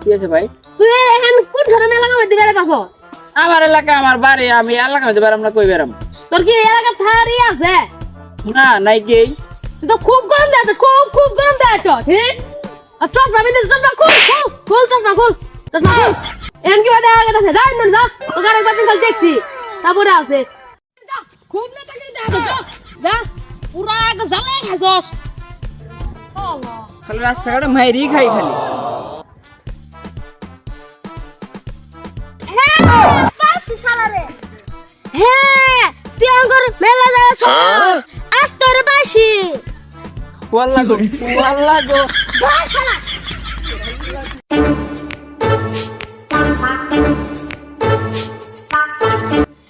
কি আছে ভাই? তুই এখন কোন এলাকা আমার বাড়ি আমি এলাকা মধ্যে বেরাম না কই বেরাম তোর কি এলাকা থারি আছে? না নাই কি তুই তো খুব গরম দেয় খুব খুব গরম দেয় তো ঠিক আর চশমা বিন্দু চশমা খুল খুল খুল চশমা খুল চশমা খুল। এখন কি বাদে আগে আছে যা ইন্দন যা। তোকে আরেকবার খালি দেখছি। তারপরে আছে। খুব না তাকে দেখা যা যা। পুরা এক জ্বালাই খাইছস। আল্লাহ খালি রাস্তাঘাটে মাইরি খাই খালি। হ্যাঁ তুই আঙ্গুর মেলা যাওয়া সস আজ তোর বাসি ওয়াল্লা গো ওয়াল্লা গো।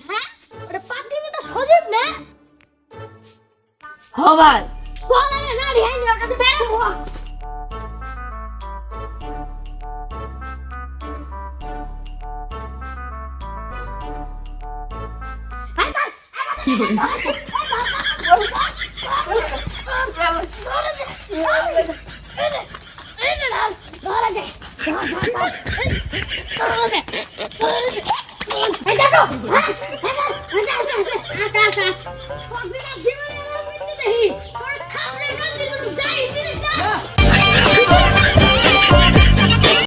হ্যাঁ? দেখো